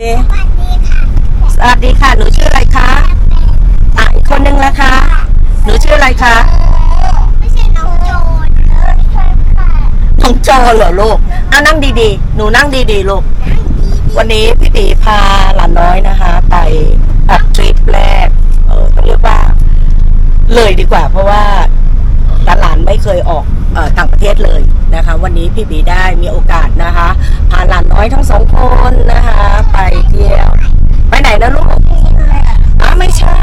สวัสดีค่ะ หนูชื่ออะไรคะอะอีกคนนึงละคะ หนูชื่ออะไรคะไม่ใช่น้องโจรเออใช่ค่ะน้องจอเหรอลูกอะนั่งดีๆ หนูนั่งดีๆลูก วันนี้พี่ตีพาหลานน้อยนะคะ ไปออกทริปแรก เออต้องเรียกว่า เลยดีกว่า เพราะว่าหลานๆไม่เคยออกเอ่อ ต่างประเทศเลยนะคะ วันนี้พี่บีได้มีโอกาสนะคะ พาหลานน้อยทั้งสองคนนะคะ ไปเที่ยว ไปไหนนะลูกอ๋อไม่ใช่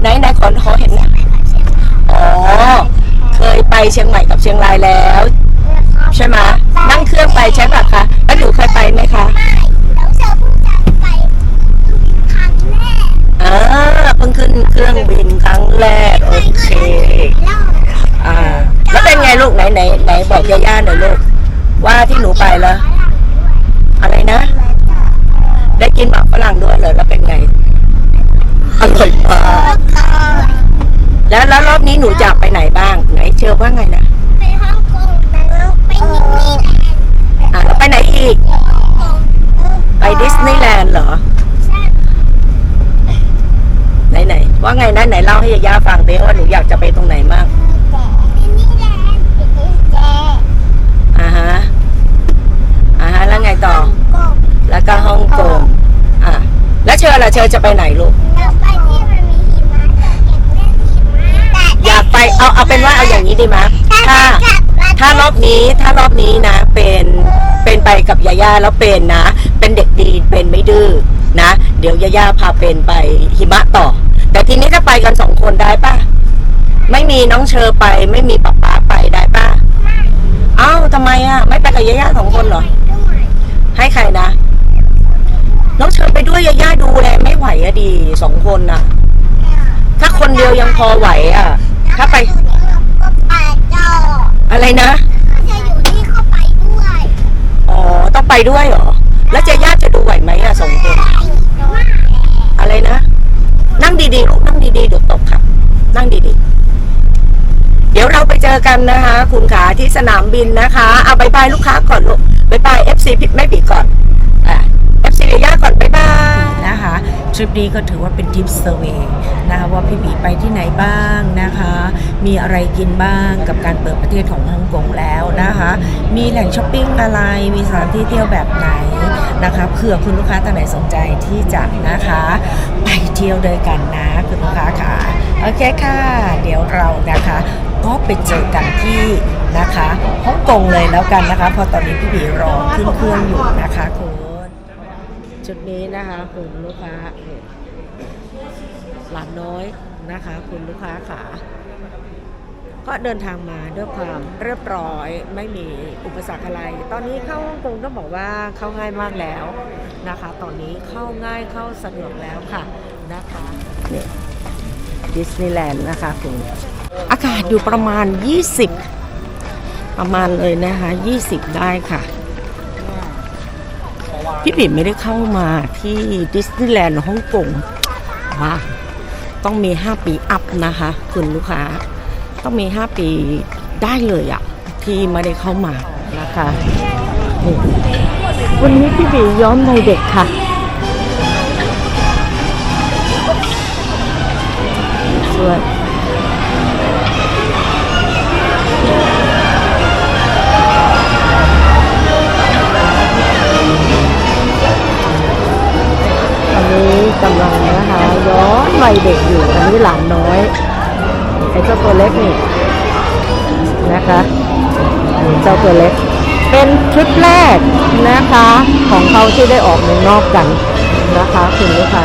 ไหนไหนขอขอเห็นหนะอ๋อเคยไปเชียงใหม่กับเชียงรายแล้ว ใช่ไหมนั่งเครื่องไปใช่ปะคะแล้วหนูเคยไปไหมคะไม่แล้วเธอเพิ่งจะไปครั้งแรกอ่าเพิ่งขึ้นเครื่องบินครั้งแรก โอเค เล่า อ่า แล้วเป็น ไหนไหนบอกย่าๆหน่อยลูกว่าที่หนูไปแล้วอะไรนะ ได้กินหมากฝรั่งด้วยเหรอแล้วเป็นไงอร่อยมากแล้วแล้วรอบนี้หนูจะไปไหนบ้าง ไหนเชื่อว่าไงนะไปฮ่องกงไปนิวซีแลนด์อ่าแล้วไปไหนอีก ไปดิสนีย์แลนด์เหรอไหนไหนว่าไงนะไหนเล่าให้ย่าฟังดิว่าหนูอยากจะไปตรงไหนบ้าง ดิสนีย์แลนด์ดิสนีย์แลนด์ อ่า ฮะอ่าฮะแล้วไงต่อฮ่องกงแล้วก็ฮ่องกงอะแล้วเชอล่ะเชอจะไปไหนลูก แล้วไปที่มันมีหิมะแต่อยากเล่นหิมะแต่อยากไปเอาเอาเป็นว่าเอาอย่างนี้ดีไหมถ้า ถ้ารอบนี้ถ้ารอบนี้นะ เป็นเป็นไปกับยาย่าแล้วเป็นนะ เป็นเด็กดีเป็นไม่ดื้อนะ เดี๋ยวยาย่าพาเป็นไปหิมะต่อ แต่ทีนี้ถ้าไปกันสองคนได้ปะไม่มีน้องเชอไป ไม่มีป๊าป๊าไปได้ปะเอ้าทำไมอะ ไม่ไปกับยาย่าสองคนเหรอ ให้ใครนะ น้องเชอไปด้วยยาย่าดูแลไม่ไหวอะดีสองคนน่ะ ถ้าคนเดียวยังพอไหวอะ ถ้าไป ก็ไปจออะไรนะจะอยู่ที่เข้าไปด้วยอ๋อ ต้องไปด้วยเหรอ แล้วจะย่าจะดูไหวไหมอะสองคน อะไรนะ นั่งดีๆลูกนั่งดีๆเดี๋ยวตกค่ะนั่งดีๆ ดี๋ยวเราไปเจอกันนะคะ คุณขาที่สนามบินนะคะ เอาบายบายลูกค้าก่อนลูกบายบายเอฟซีผิดไม่ผิดก่อนเอฟซีเย่าก่อนบายบายนะคะทริปนี้ก็ถือว่าเป็นทริปเซอร์เวย์นะคะว่าพี่บีไปที่ไหนบ้างนะคะ มีอะไรกินบ้างกับการเปิดประเทศของฮ่องกงแล้วนะคะ มีแหล่งช้อปปิ้งอะไร มีสถานที่เที่ยวแบบไหนนะคะเผื่อคุณลูกค้าท่านไหนสนใจที่จะนะคะ ไปเที่ยวด้วยกันนะคุณลูกค้าค่ะโอเคค่ะ เดี๋ยวเรานะคะ ก็ไปเจอกันที่นะคะฮ่องกงเลยแล้วกันนะคะพราะตอนนี้พี่บีรอขึ้นเครื่องอยู่นะคะคุณจุดนี้นะคะคุณลูกค้าหลานน้อยนะคะ คุณลูกค้าขาก็เดินทางมาด้วยความเรียบร้อยไม่มีอุปสรรคอะไร ตอนนี้เข้าฮ่องกงต้องบอกว่าเข้าง่ายมากแล้วนะคะ ตอนนี้เข้าง่ายเข้าสะดวกแล้วค่ะนะคะนี่ดิสนีย์แลนด์นะคะคุณ อากาศอยู่ประมาณ 20 ประมาณเลยนะคะ 20 ได้ค่ะ พี่ปิ่มไม่ได้เข้ามาที่ดิสนีย์แลนด์ฮ่องกงว่าต้องมี 5 ปีอัพนะคะ คุณลูกค้า ต้องมี 5 ปีได้เลยอะที่ไม่ได้เข้ามานะคะวันนี้พี่บีย้อมในเด็กค่ะช่วย อันนี้กำลังนะคะย้อนวัยเด็กอยู่อันนี้หลานน้อยไอ้เจ้าตัวเล็กนี่นะคะนี่เจ้าตัวเล็ก เป็นทริปแรกนะคะ ของเขาที่ได้ออกเมืองนอกกันนะคะคุณลูกค้า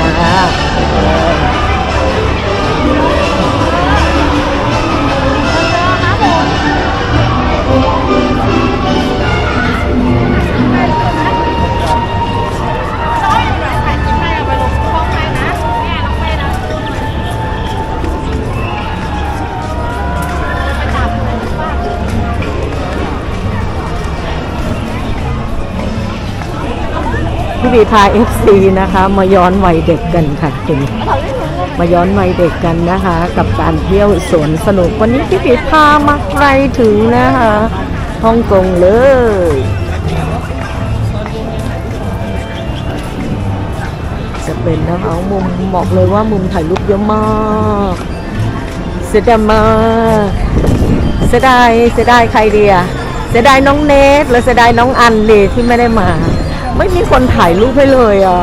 พี่บีพาเอฟซีนะคะ มาย้อนวัยเด็กกันค่ะคุณมาย้อนวัยเด็กกันนะคะ กับการเที่ยวสวนสนุกวันนี้พี่บีพามาไกลถึงนะคะฮ่องกงเลยจะเป็นนะคะมุมบอกเลยว่ามุมถ่ายรูปเยอะมากเสียดายมากเสียดายเสียดายใครดีอะเสียดายน้องเนทหรือเสียดายน้องอันดีที่ไม่ได้มา ไม่มีคนถ่ายรูปให้เลยอะ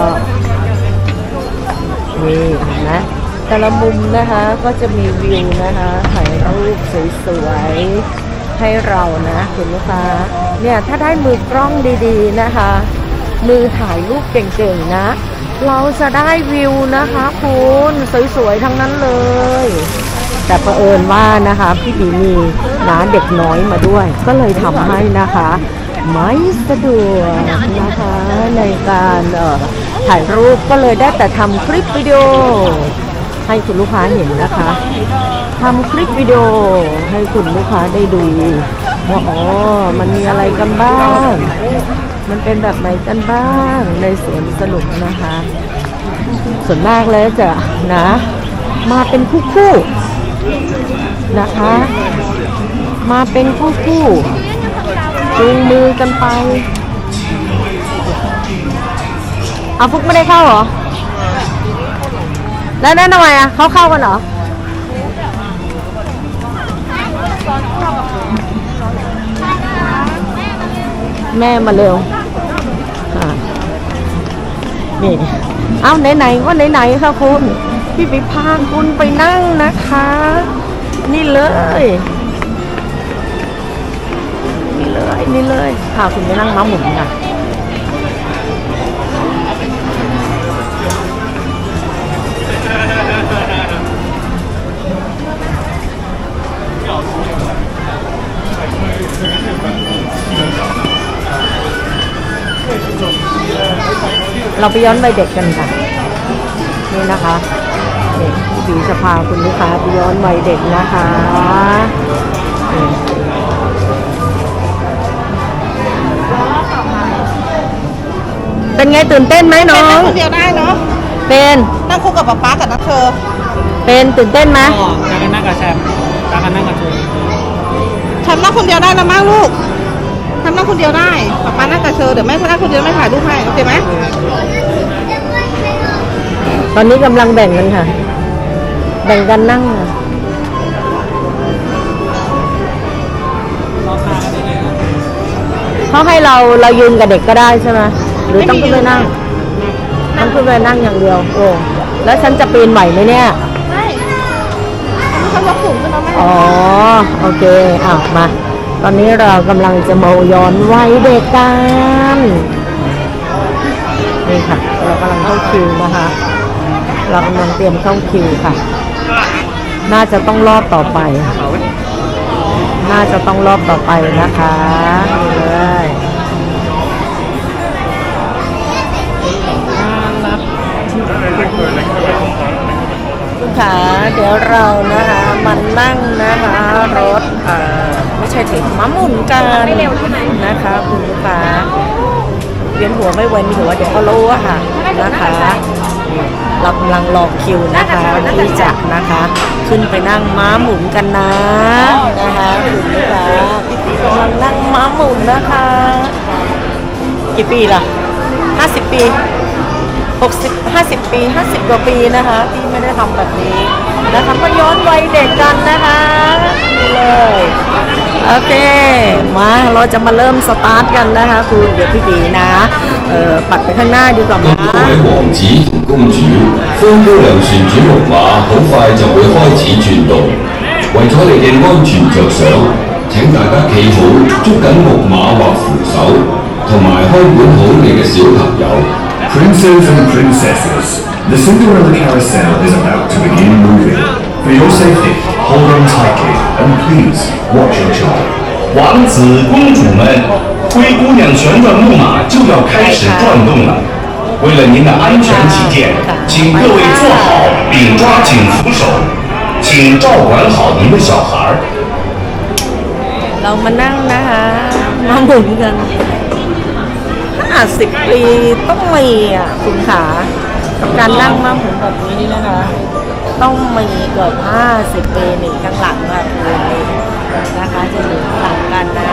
นี่เห็นไหมแต่ละมุมนะคะก็จะมีวิวนะคะถ่ายรูปสวยๆให้เรานะคุณลูกค้าเนี่ยถ้าได้มือกล้องดีๆนะคะ มือถ่ายรูปเก่งๆนะ เราจะได้วิวนะคะคุณสวยๆทั้งนั้นเลย แต่ประเอิญว่านะคะพี่บีมีน้าเด็กน้อยมาด้วย ก็เลยทำให้นะคะ ไม่สะดวกนะคะในการถ่ายรูปก็เลยได้แต่ทำคลิปวิดีโอ ให้คุณลูกค้าเห็นนะคะทำคลิปวิดีโอให้คุณลูกค้าได้ดูว่าอ๋อ มันมีอะไรกันบ้าง มันเป็นแบบไหนกันบ้างในสวนสนุกนะคะ ส่วนมากแล้วจะนะ มาเป็นคู่คู่ๆนะคะ มาเป็นคู่คู่ๆ จูงมือกันไป เอาฟุกไม่ได้เข้าเหรอ แล้วนั่นทำไมอะเขาเข้ากันเหรอ แม่มาเร็วนี่เอาไหนๆก็ไหนๆค่ะคุณ พี่ไปพาคุณไปนั่งนะคะ นี่เลย นี่เลยนี่เลยพาคุณไปนั่งม้าหมุนค่ะเราไปย้อนวัยเด็กกันค่ะ นี่นะคะนี่พี่บีจะพาคุณลูกค้าไปย้อนวัยเด็กนะคะ เป็นไงตื่นเต้นไหมน้องคนเดียวได้เนาะ เป็นนั่งคู่กับป๊าป๊ากับนักเธอ เป็นตื่นเต้นไหมตากันนั่งกับแชมป์ตากันนั่งกับโชว์ฉันนั่งคนเดียวได้แล้วมั้งลูกฉันนั่งคนเดียวได้ป๊าป๊านั่งกับเธอเดี๋ยวแม่นั่งคนเดียวไม่ถ่ายรูปให้โอเคไหมตอนนี้กำลังแบ่งกันค่ะ แบ่งกันนั่งค่ะรอตากันได้เลยนะเขาให้เราเรายืนกับเด็กก็ได้ใช่ไหม หรือต้องขึ้นไปนั่งต้องขึ้นไปนั่งอย่างเดียว โอ้ แล้วฉันจะปีนไหวไหมเนี่ย ไม่มันเขายกสูงขึ้นแล้วแม่อ๋อ โอเคอ้าวมา ตอนนี้เรากำลังจะมาย้อนวัยเด็กกัน นี่ค่ะ เรากำลังเข้าคิวนะคะ เรากำลังเตรียมเข้าคิวค่ะ น่าจะต้องรอบต่อไป น่าจะต้องรอบต่อไปนะคะ คุณขาเดี๋ยวเรานะคะมันนั่งนะคะรถอ่อไม่ใช่ถึงม้าหมุนกันนะคะคุณลูกค้าเวียนหัวไม่เว้นหัวเดี๋ยวก็รู้อะค่ะนะคะเรากำลังรอคิวนะคะที่จะนะคะ ขึ้นไปนั่งม้าหมุนกันนะนะคะคุณลูกค้ากำลังนั่งม้าหมุนนะคะ กี่ปีล่ะห้าสิบปี 60 50 ปี 50 กว่าปีนะคะ ที่ไม่ได้ทำแบบนี้นะคะมาย้อนวัยเด็กกันนะคะนี่เลย โอเค มาเราจะมาเริ่มสตาร์ทกันนะคะคุณเดี๋ยวพี่ดีนะ เอ่อ ปัดไปข้างหน้าดีกว่ามั้ 作为王子同公主，风高亮旋转木马好快就会开始转动。为咗你嘅安全着想，请大家企好，捉紧木马或扶手，同埋看管好你嘅小朋友。 Princes and princesses, the Cinderella carousel is about to begin moving. For your safety, hold on tightly and please watch your child. 王子公主们，灰姑娘旋转木马就要开始转动了。为了您的安全起见，请各位坐好并抓紧扶手，请照管好您的小孩儿。 เรามานั่งนะคะ มาหมุนกัน สิบปีต้องมีอะคุณขาการนั่งมั่งหมแบบนี้นะคะ ต้องมีเกือบห้าสิบปีหนึ่ข้างหลังแบบนี้นะคะจะอยู่ข้หลังกันนะ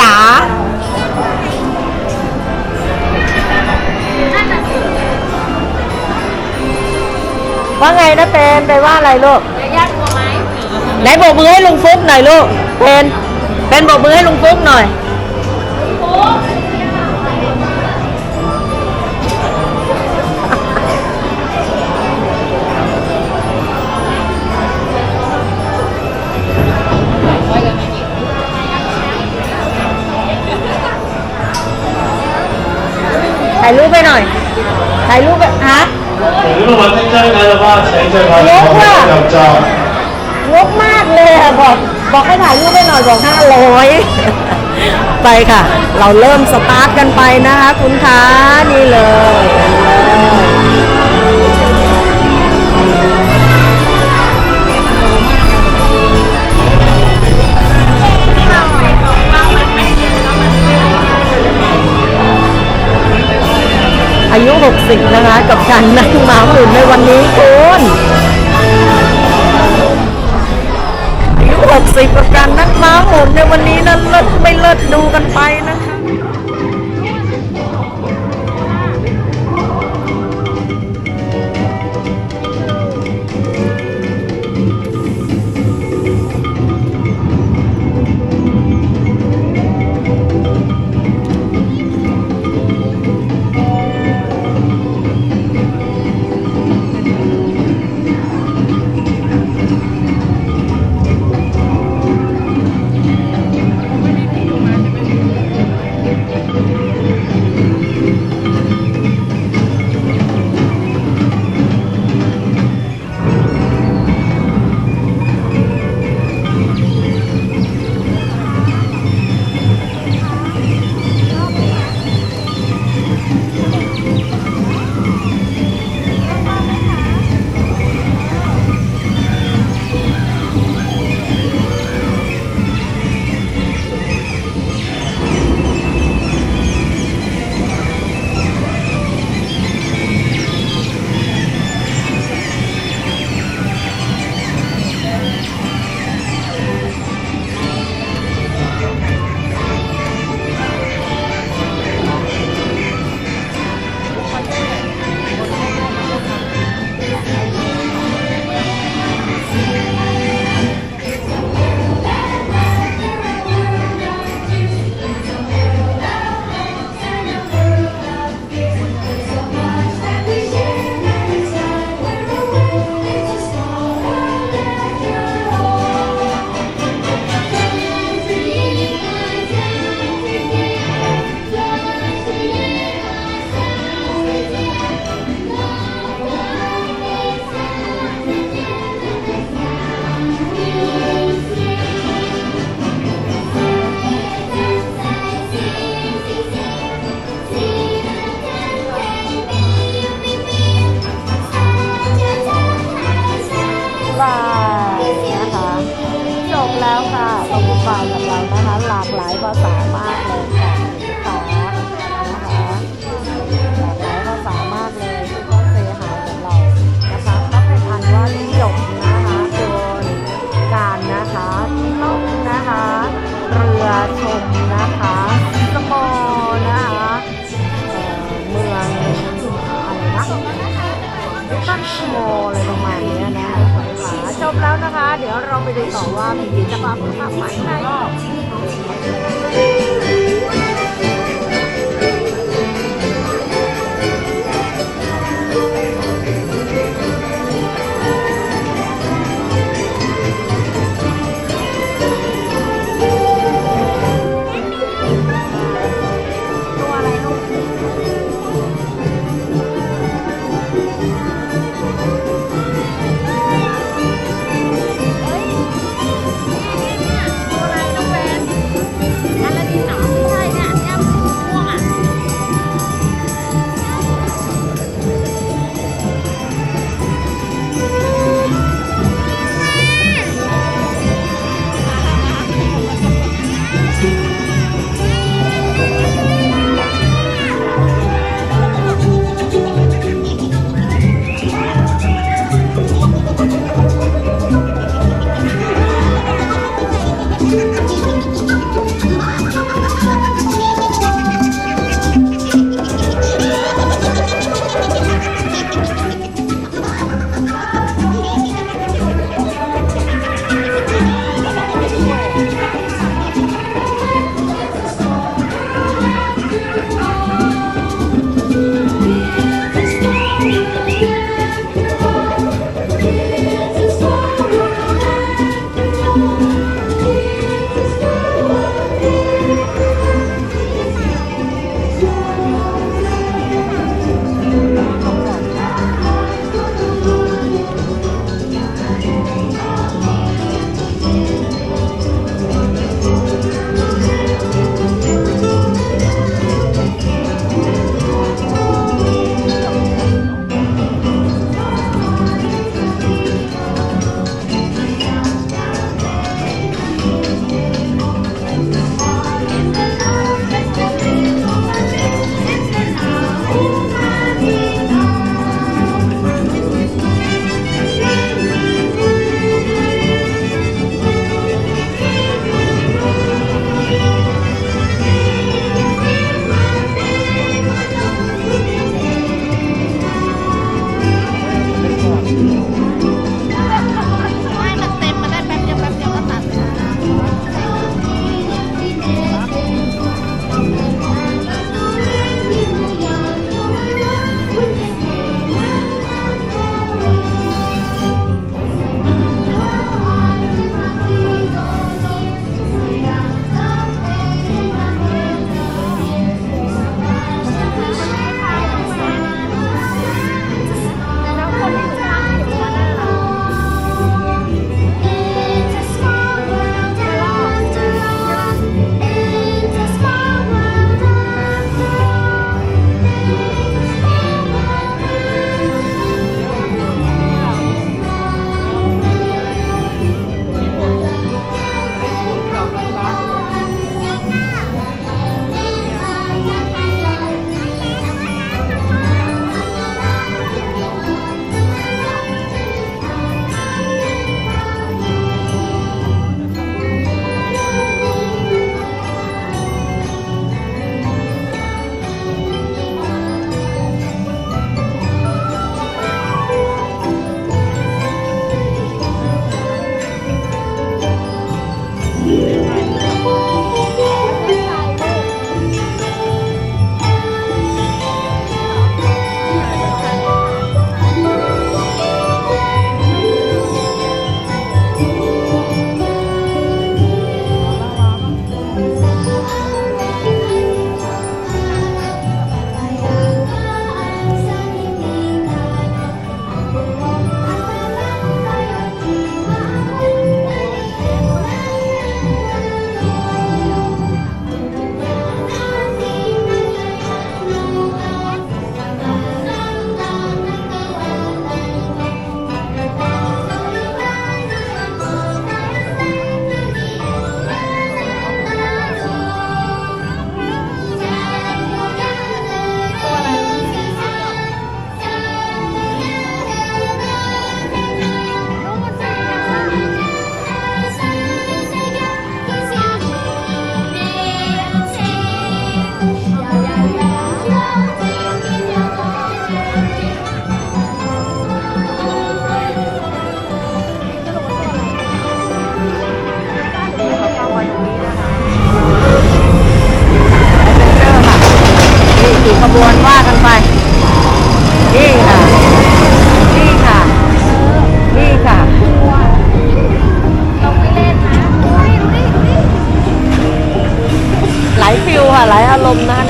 จ๋าว่าไงนะเพนไปว่าอะไรลูกไหนโบกมือให้ลุงฟุ๊กหน่อยลูกเพน เป็นบอกมือให้ลุงปุ๊กหน่อยถ่ายรูปไปหน่อย ถ่ายรูปไปฮะ 우리는 완전 짱이 나봐 제일 잘 봐 줘. 영 화! งกมากเลยอะบอก บอกให้ถ่ายรูปไปหน่อยบอกห้าร้อยไปค่ะ เราเริ่มสตาร์ทกันไปนะคะ คุณคะนี่เลยอายุ 60 นะคะ กับการนั่งม้าหมุนในวันนี้คุณ 60กับการนั่งม้าหมุนในวันนี้นั้นเลิศไม่เลิศดูกันไปนะคะ ตั้งโชว์อะไรประมาณนี้นะคะจบแล้วนะคะ เดี๋ยวเราไปดูต่อว่ามีกิจกรรมทำไหมไหน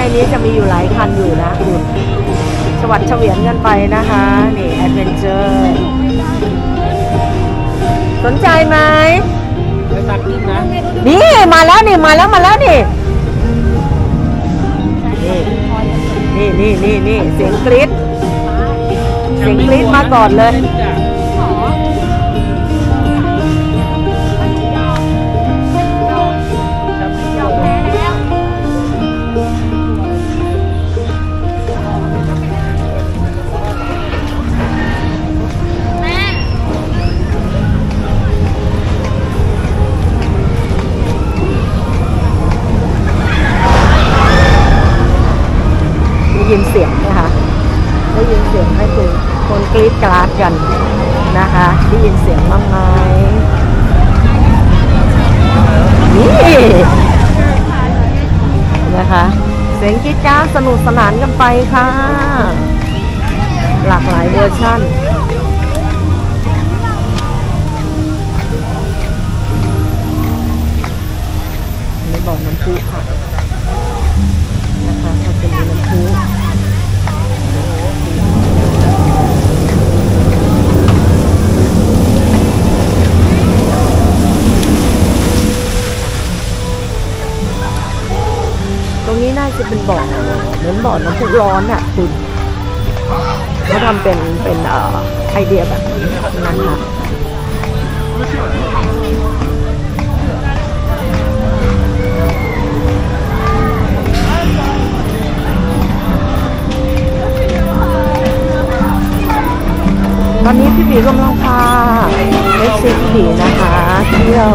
นะในนี้จะมีอยู่หลายคันอยู่นะคุณสวัสดิ์เฉวียนกันไปนะคะ นี่แอดเวนเจอร์สนใจไหมไปตักขึ้นนะนี่มาแล้วนี่มาแล้วมาแล้วนี่นี่นี่นี่นี่เสียงกรี๊ดเสียงกรี๊ดมาก่อนเลย ยินเสียงไหมคะได้ยินเสียงให้คุณคนกรีดกราดกันนะคะ ได้ยินเสียงบ้างไหมนี่นะคะ เสียงกรี๊ดกราดสนุกสนานกันไปค่ะ หลากหลายเวอร์ชั่นไม่บอกน้ำพุค่ะ ตรงนี้น่าจะเป็นบ่อเหมือนบ่อน้ำพุร้อนอะคุณเขาทำเป็นเป็นเอ่อไอเดียแบบนั้นค่ะตอนนี้พี่บีกำลังพาเอฟซีพี่บีนะคะ เที่ยว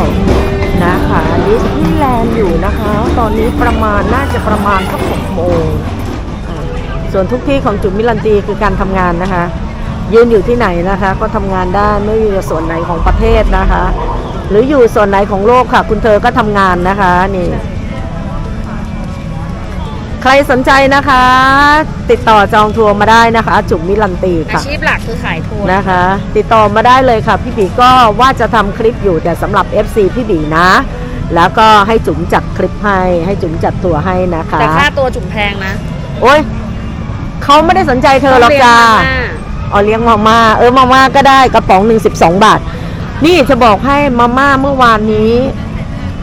นะคะดิสนีย์แลนด์อยู่นะคะ ตอนนี้ประมาณน่าจะประมาณสักหกโมงส่วนทุกที่ของจุดมิลันตีคือการทำงานนะคะ ยืนอยู่ที่ไหนนะคะ ก็ทำงานได้ไม่ว่าอยู่ส่วนไหนของประเทศนะคะ หรืออยู่ส่วนไหนของโลกค่ะ คุณเธอก็ทำงานนะคะนี่ ใครสนใจนะคะ ติดต่อจองทัวร์มาได้นะคะ จุ๋มมิลันตีอาค่ะชีพหลักคือขายทัวร์นะคะ ติดต่อมาได้เลยค่ะ พี่บีก็ว่าจะทำคลิปอยู่แต่สำหรับ FC พี่บีนะ แล้วก็ให้จุ๋มจัดคลิปให้ให้จุ๋มจัดตัวให้นะคะ แต่ค่าตัวจุ๋มแพงนะโอ้ยเขาไม่ได้สนใจเธอหรอกจ้า ต้องเรียนมาม่าอ๋อเลี้ยงมาม่าเออมาม่าก็ได้กระป๋องหนึ่งสิบสองบาท นี่จะบอกให้มาม่าเมื่อวานนี้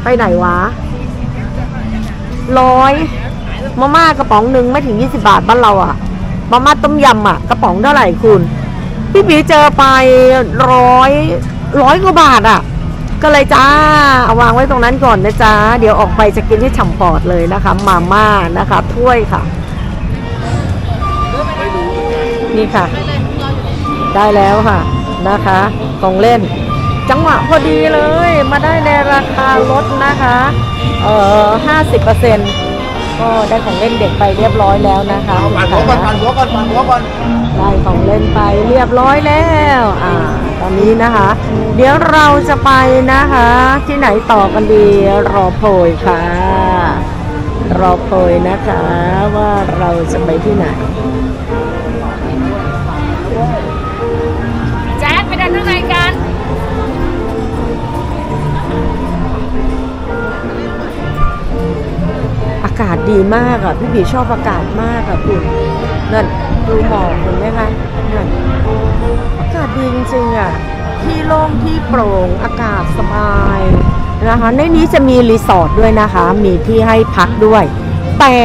ไปไหนวะร้อย มาม่ากระป๋องหนึ่งไม่ถึงยี่สิบาทบ้านเราอะมาม่าต้มยำอะกระป๋องเท่าไหร่คุณ พี่บีเจอไปร้อยร้อยกว่าบาทอะก็เลยจ้าเอาวางไว้ตรงนั้นก่อนนะจ้าเดี๋ยวออกไปจะกินให้ฉ่ำปอดเลยนะคะ มาม่านะคะถ้วยค่ะ นี่ค่ะ ได้แล้วค่ะนะคะของเล่น จังหวะพอดีเลยมาได้ในราคาลดนะคะ เอ่อห้าสิบเปอร์เซ็น ก็ได้ของเล่นเด็กไปเรียบร้อยแล้วนะคะคุณขาได้ของเล่นไปเรียบร้อยแล้วอ่าตอนนี้นะคะ เดี๋ยวเราจะไปนะคะ ที่ไหนต่อกันดีรอโพยค่ะ รอโพยนะคะว่าเราจะไปที่ไหนากาศดีมากอะ พี่บีชอบอากาศมากอะคุณนั่นดูหมอกเห็นไหมคะนั่นอากาศดีจริงๆอะที่โล่งที่โปร่งอากาศสบายนะคะในนี้จะมีรีสอร์ทด้วยนะคะ มีที่ให้พักด้วย แต่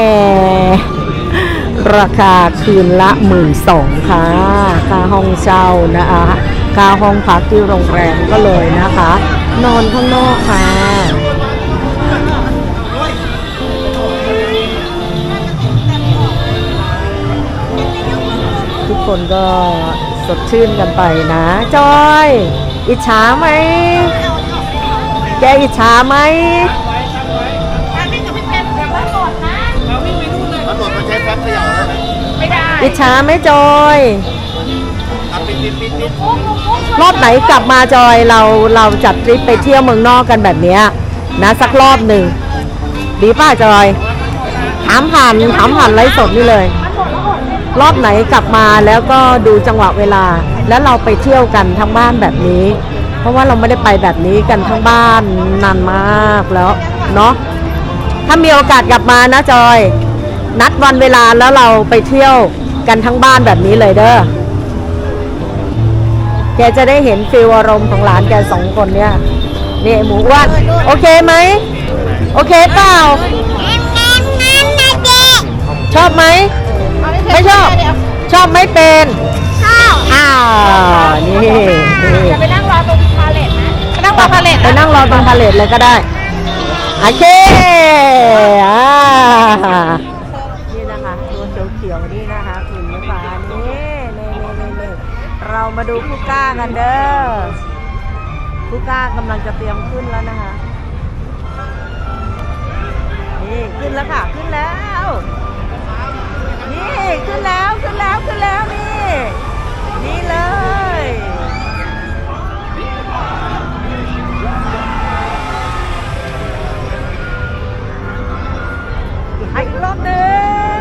ราคาคืนละหมื่นสองค่ะค่าห้องเช่านะคะค่าห้องพักที่โรงแรมก็เลยนะคะ นอนข้างนอกค่ะ คนก็สดชื่นกันไปนะจอย อิจฉาไหม แกอิจฉาไหมไม่ได้อิจฉาไหมจอยรอบไหนกลับมาจอยเราเราจัดทริปไปเที่ยวเมืองนอกกันแบบเนี้ยนะสักรอบหนึ่งดีป้าจอยถามผ่านถามผ่านไลฟ์สดนี่เลย รอบไหนกลับมาแล้วก็ดูจังหวะเวลา แล้วเราไปเที่ยวกันทั้งบ้านแบบนี้ เพราะว่าเราไม่ได้ไปแบบนี้กันทั้งบ้านนานมากแล้วเนาะถ้ามีโอกาสกลับมานะจอย นัดวันเวลาแล้วเราไปเที่ยวกันทั้งบ้านแบบนี้เลยเด้อแกจะได้เห็นฟิลอารมณ์ของหลานแกสองคนเนี่ยนี่หมูอ้วนโอเคไหมโอเคเปล่าชอบไหม ไม่ชอบ ชอบไม่เป็น ชอบอ้าว นี่นี่จะไปนั่งรอตรงพาเลทนะไปนั่งรอพาเลทไปนั่งรอตรงพาเลทเลยก็ได้โอเคอ่านี่นะคะตัวเขียวๆนี่นะคะผืนฟ้านี่นี่นี่นี่นี่เรามาดูผู้กล้ากันเด้อผู้กล้ากำลังจะเตรียมขึ้นแล้วนะคะนี่ขึ้นแล้วค่ะ ขึ้นแล้ว นี่ขึ้นแล้วขึ้นแล้วขึ้นแล้วนี่ นี่เลยอีกรอบหนึ่ง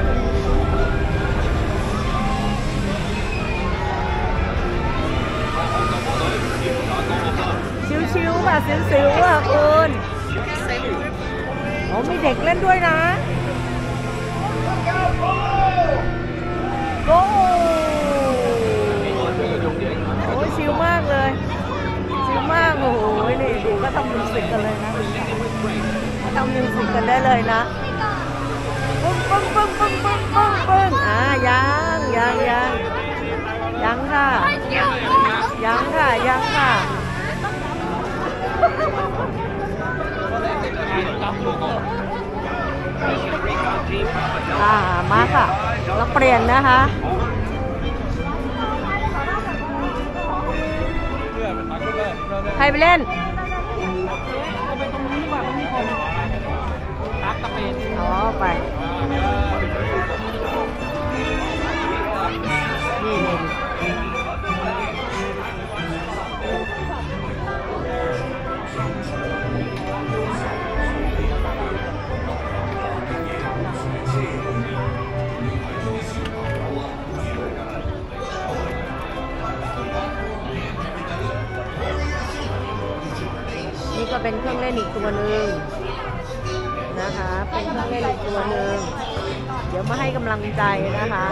ชิวๆป่ะสิวๆอะคุณโอ้มีเด็กเล่นด้วยนะ มากโอ้โหนี่ดูก็ทำมิวสิกกันเลยนะทำมิวสิกกันได้เลยนะปึ้งปึ้งปึ้งปึ้งปึ้งปึ้งปึ้งอ่ายังยังยังยังค่ะยังค่ะยังค่ะอ่ามาค่ะเราเปลี่ยนนะคะ ใครไปเล่นตักตะเป็นอ๋อไป เป็นเครื่องเล่นอีกตัวหนึ่งนะคะ เป็นเครื่องเล่นอีกตัวหนึ่งเดี๋ยวมาให้กำลังใจนะคะ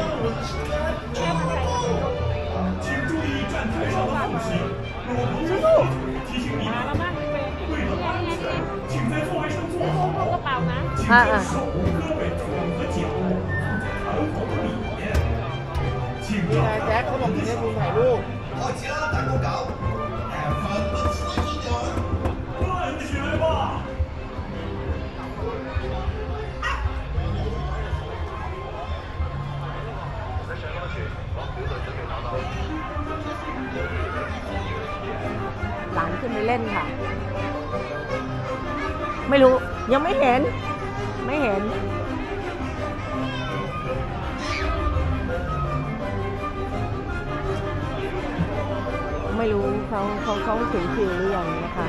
อ่าอ่าแจ็คเขาบอกให้คุณถ่ายรูป หลานขึ้นไปเล่นค่ะ ไม่รู้ยังไม่เห็น ไม่เห็น ไม่รู้เขาเขาเขาถึงคิวหรือยังนะคะ